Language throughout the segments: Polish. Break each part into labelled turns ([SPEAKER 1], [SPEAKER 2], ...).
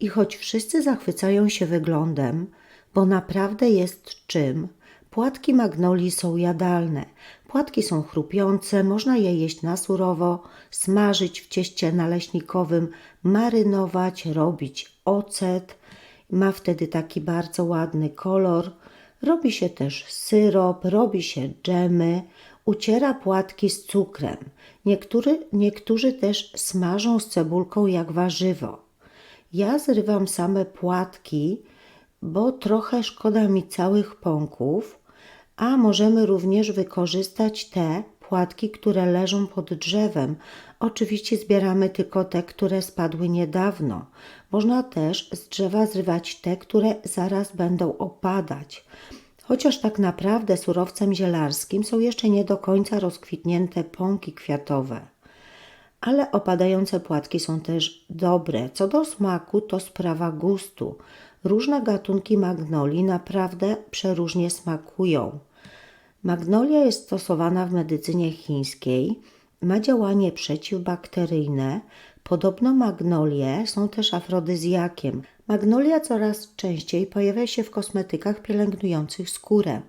[SPEAKER 1] I choć wszyscy zachwycają się wyglądem, bo naprawdę jest czym, płatki magnolii są jadalne. Płatki są chrupiące, można je jeść na surowo, smażyć w cieście naleśnikowym, marynować, robić ocet. Ma wtedy taki bardzo ładny kolor. Robi się też syrop, robi się dżemy, uciera płatki z cukrem. Niektóry, niektórzy też smażą z cebulką jak warzywo. Ja zrywam same płatki, bo trochę szkoda mi całych pąków, a możemy również wykorzystać te płatki, które leżą pod drzewem. Oczywiście zbieramy tylko te, które spadły niedawno. Można też z drzewa zrywać te, które zaraz będą opadać. Chociaż tak naprawdę surowcem zielarskim są jeszcze nie do końca rozkwitnięte pąki kwiatowe ale opadające płatki są też dobre. Co do smaku, to sprawa gustu. Różne gatunki magnolii naprawdę przeróżnie smakują. Magnolia jest stosowana w medycynie chińskiej, ma działanie przeciwbakteryjne. Podobno magnolie są też afrodyzjakiem. Magnolia coraz częściej pojawia się w kosmetykach pielęgnujących skórę.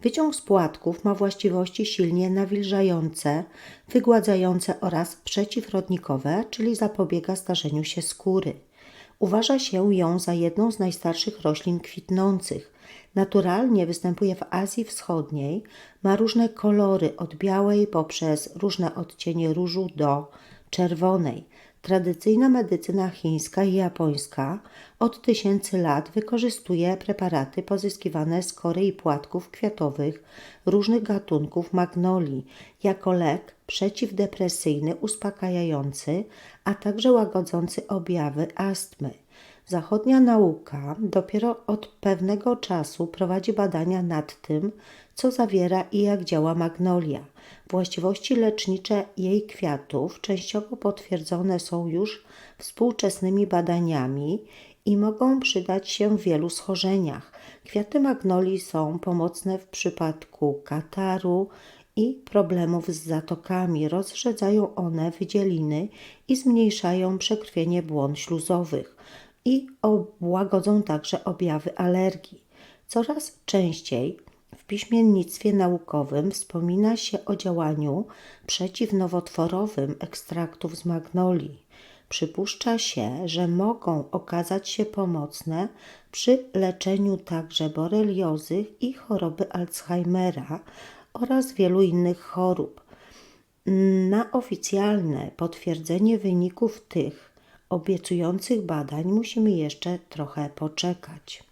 [SPEAKER 1] Wyciąg z płatków ma właściwości silnie nawilżające, wygładzające oraz przeciwrodnikowe, czyli zapobiega starzeniu się skóry. Uważa się ją za jedną z najstarszych roślin kwitnących. Naturalnie występuje w Azji Wschodniej, ma różne kolory od białej poprzez różne odcienie różu do czerwonej. Tradycyjna medycyna chińska i japońska od tysięcy lat wykorzystuje preparaty pozyskiwane z kory i płatków kwiatowych różnych gatunków magnolii jako lek przeciwdepresyjny, uspokajający, a także łagodzący objawy astmy. Zachodnia nauka dopiero od pewnego czasu prowadzi badania nad tym, co zawiera i jak działa magnolia. Właściwości lecznicze jej kwiatów częściowo potwierdzone są już współczesnymi badaniami i mogą przydać się w wielu schorzeniach. Kwiaty magnolii są pomocne w przypadku kataru i problemów z zatokami. Rozrzedzają one wydzieliny i zmniejszają przekrwienie błon śluzowych i łagodzą także objawy alergii. Coraz częściej w piśmiennictwie naukowym wspomina się o działaniu przeciwnowotworowym ekstraktów z magnolii. Przypuszcza się, że mogą okazać się pomocne przy leczeniu także boreliozy i choroby Alzheimera oraz wielu innych chorób. Na oficjalne potwierdzenie wyników tych obiecujących badań musimy jeszcze trochę poczekać.